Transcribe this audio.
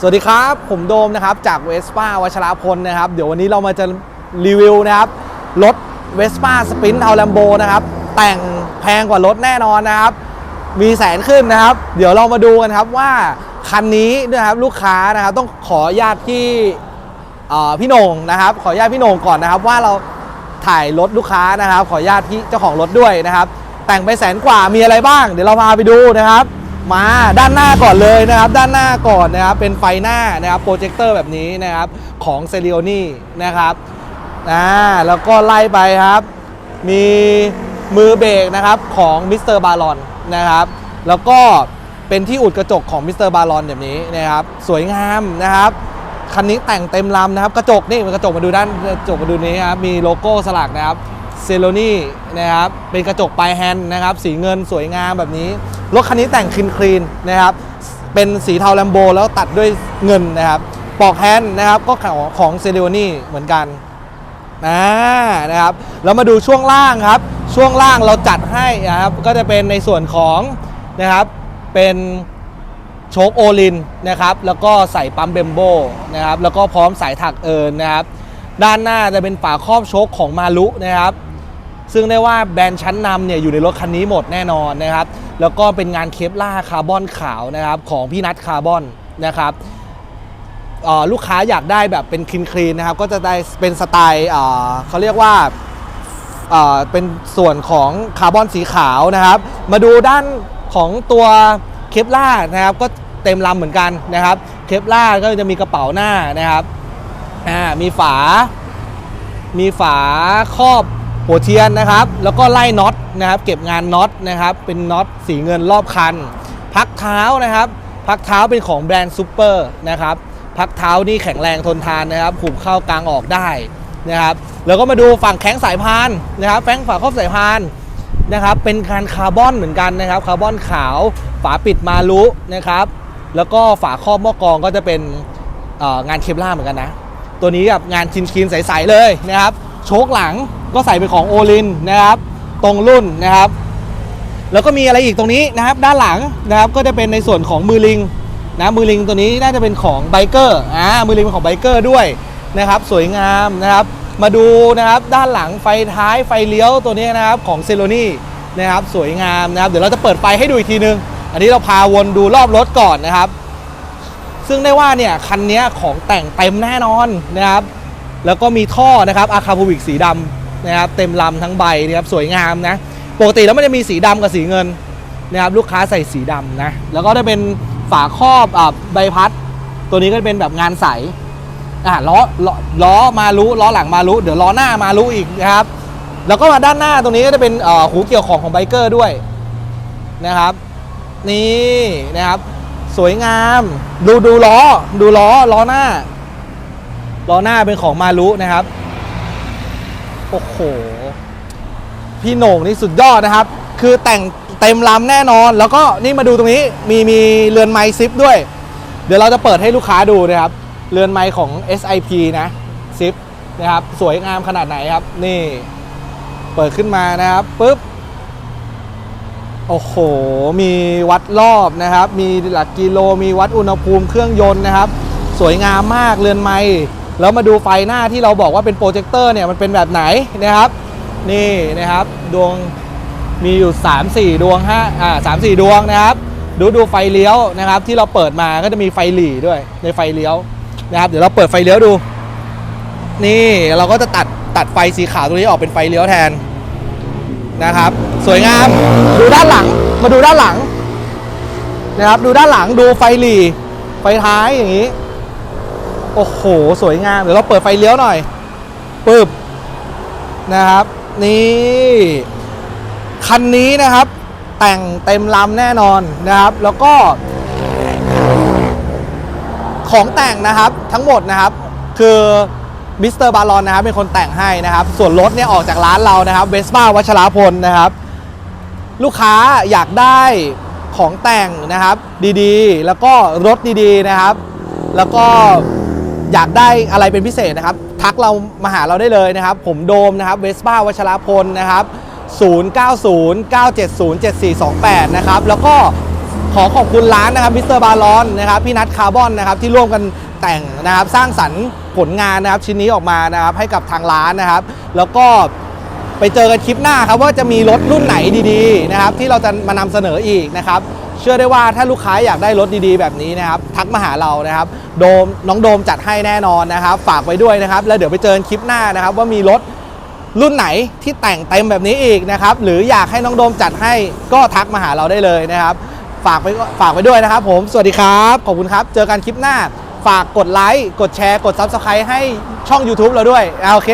สวัสดีครับ ผมโดมนะครับ จากเวสป้าวัชราพลนะครับ เดี๋ยววันนี้เรามาจะรีวิวนะครับ รถเวสป้าสปินเทาแลมโบนะครับ แต่งแพงกว่ารถแน่นอนนะครับ มีแสนขึ้นนะครับ เดี๋ยวเรามาดูกันครับว่า คันนี้นะครับลูกค้านะครับ ต้องขออนุญาตที่พี่โหน่งนะครับ ขออนุญาตพี่โหน่งก่อนนะครับ ว่าเราถ่ายรถลูกค้านะครับ ขออนุญาตที่เจ้าของรถด้วยนะครับ แต่งไปแสนกว่ามีอะไรบ้าง เดี๋ยวเราพาไปดูนะครับ มาด้านหน้าก่อนเลยนะครับ ด้านหน้าก่อนนะครับ เป็นไฟหน้านะครับโปรเจคเตอร์แบบนี้นะครับของเซ r ิโอนี่นะครับอ่าแล้วก็ไล่ไปครับ มีมือเบรกนะครับของมิสเตอร์บารอนนะครับ แล้วก็เป็นที่อุดกระจกของมิสเตอร์บารอนแบบนี้นะครับ สวยงามนะครับคันนี้แต่งเต็มลำนะครับ กระจกนี่มันกระจกมาดูด้านกระจกมาดูนี้ครับมีโลโก้สลักนะครับเซโลนี่นะครับเป็นกระจกปลายแฮนด์นะครับ สีเงินสวยงามแบบนี้ รถคันนี้แต่งคลีนคลีนนะครับ เป็นสีเทาแลมโบแล้วตัดด้วยเงินนะครับ ปอกแฮนด์นะครับก็ของของเซโลนี่เหมือนกันอ่านะครับเรามาดูช่วงล่างครับ ช่วงล่างเราจัดให้นะครับ ก็จะเป็นในส่วนของนะครับเป็นโชคโอลินนะครับ แล้วก็ใส่ปั๊มเบมโบนะครับ แล้วก็พร้อมสายถักเอิญนะครับ ด้านหน้าจะเป็นฝาครอบโชคของมารุนะครับ ซึ่งได้ว่าแบรนด์ชั้นนำเนี่ยอยู่ในรถคันนี้หมดแน่นอนนะครับ แล้วก็เป็นงานเคปล่าคาร์บอนขาวนะครับของพี่นัทคาร์บอนนะครับลูกค้าอยากได้แบบเป็นคลีนคลีนนะครับ ก็จะได้เป็นสไตล์เขาเรียกว่าเป็นส่วนของคาร์บอนสีขาวนะครับ มาดูด้านของตัวเคปล่านะครับ ก็เต็มลำเหมือนกันนะครับ เคปล่าก็จะมีกระเป๋าหน้านะครับมีฝา มีฝาครอบ หัวเทียนนะครับ แล้วก็ไล่น็อตนะครับ เก็บงานน็อตนะครับ เป็นน็อตสีเงินรอบคัน พักเท้านะครับ พักเท้าเป็นของแบรนด์ซูเปอร์นะครับ พักเท้านี่แข็งแรงทนทานนะครับหุบเข้ากลางออกได้นะครับ แล้วก็มาดูฝั่งแข้งสายพานนะครับ แฟ้งฝาครอบสายพานนะครับ เป็นการคาร์บอนเหมือนกันนะครับ คาร์บอนขาว ฝาปิดมาลุนะครับ แล้วก็ฝาครอบหม้อกรองก็จะเป็นงานเคปล่าเหมือนกันนะ ตัวนี้แบบงานคินคินๆใสๆเลยนะครับ โชคหลังก็ใส่เป็นของโอลินนะครับตรงรุ่นนะครับ แล้วก็มีอะไรอีกตรงนี้นะครับ ด้านหลังนะครับก็จะเป็นในส่วนของมือลิงนะมือลิงตัวนี้น่าจะเป็นของไบเกอร์อ่ามือลิงเป็นของไบเกอร์ด้วยนะครับ สวยงามนะครับ มาดูนะครับด้านหลังไฟท้ายไฟเลี้ยวตัวนี้นะครับของเซโ o นี่นะครับสวยงามนะครับ เดี๋ยวเราจะเปิดไฟให้ดูอีกทีนึง อันนี้เราพาวนดูรอบรถก่อนนะครับ ซึ่งได้ว่าเนี่ยคันนี้ของแต่งเต็มแน่นอนนะครับ แล้วก็มีท่อนะครับอาคาพูวิกสีดำนะครับเต็มลำทั้งใบนะครับสวยงามนะปกติแล้วมันจะมีสีดำกับสีเงินนะครับลูกค้าใส่สีดำนะแล้วก็ได้เป็นฝาครอบอ่าใบพัด ตัวนี้ก็เป็นแบบงานใสอ่าล้อล้อล้อมารู้ล้อหลังมารู้เดี๋ยวล้อหน้ามารู้อีกนะครับ แล้วก็มาด้านหน้าตรงนี้ก็จะเป็นอ่อหูเกี่ยวของของไบเกอร์ด้วยนะครับ นี่นะครับ สวยงาม ดูดูล้อดูล้อล้อหน้า ล้อหน้าเป็นของมารุนะครับ โอ้โห พี่โหน่งนี่สุดยอดนะครับ คือแต่งเต็มลำแน่นอน แล้วก็นี่มาดูตรงนี้มีมีเรือนไม้ซิปด้วย เดี๋ยวเราจะเปิดให้ลูกค้าดูนะครับ เรือนไม้ของ SIP นะซิปนะครับ สวยงามขนาดไหนครับ นี่ เปิดขึ้นมานะครับปุ๊บโอ้โห มีวัดรอบนะครับ มีหลักกิโล มีวัดอุณหภูมิเครื่องยนต์นะครับ สวยงามมากเรือนไม้ แล้วมาดูไฟหน้าที่เราบอกว่าเป็นโปรเจคเตอร์เนี่ยมันเป็นแบบไหนนะครับ นี่นะครับดวงมีอยู่ 3 4 ดวงฮะอ่าสามสี่ดวงนะครับ ดูดูไฟเลี้ยวนะครับ ที่เราเปิดมาก็จะมีไฟหลีด้วยในไฟเลี้ยวนะครับ เดี๋ยวเราเปิดไฟเลี้ยวดู นี่เราก็จะตัดตัดไฟสีขาวตรงนี้ออกเป็นไฟเลี้ยวแทนนะครับ สวยงามดูด้านหลังมาดูด้านหลังนะครับ ดูด้านหลังดูไฟหลีไฟท้ายอย่างนี้ โอ้โห สวยงาม เดี๋ยวเราเปิดไฟเลี้ยวหน่อยปึ๊บนะครับ นี่ คันนี้นะครับ แต่งเต็มลำแน่นอนนะครับ แล้วก็ ของแต่งนะครับทั้งหมดนะครับ คือมิสเตอร์บาลอนนะครับเป็นคนแต่งให้นะครับ ส่วนรถเนี่ยออกจากร้านเรานะครับเวสป้าวัชราพลนะครับ ลูกค้าอยากได้ของแต่งนะครับดีๆ แล้วก็รถดีๆนะครับ แล้วก็ อยากได้อะไรเป็นพิเศษนะครับ ทักเรามาหาเราได้เลยนะครับ ผมโดมนะครับเวสป้าวัชรพลนะครับ 0909707428 นะครับ แล้วก็ขอขอบคุณร้านนะครับมิสเตอร์บาลอนนะครับ พี่นัทคาร์บอนนะครับ ที่ร่วมกันแต่งนะครับ สร้างสรรค์ผลงานนะครับ ชิ้นนี้ออกมานะครับ ให้กับทางร้านนะครับ แล้วก็ไปเจอกันคลิปหน้าครับว่าจะมีรถรุ่นไหนดีๆนะครับ ที่เราจะมานำเสนออีกนะครับ เชื่อได้ว่าถ้าลูกค้าอยากได้รถดีๆ แบบนี้นะครับทักมาหาเรานะครับโดมน้องโดมจัดให้แน่นอนนะครับ ฝากไว้ด้วยนะครับ แล้วเดี๋ยวไปเจอคลิปหน้านะครับ ว่ามีรถรุ่นไหนที่แต่งเต็มแบบนี้อีกนะครับ หรืออยากให้น้องโดมจัดให้ก็ทักมาหาเราได้เลยนะครับ ฝากไปฝากไว้ด้วยนะครับ ผมสวัสดีครับขอบคุณครับ เจอกันคลิปหน้า ฝากกดไลค์กดแชร์กด Subscribe ให้ช่อง YouTube เราด้วยโอเค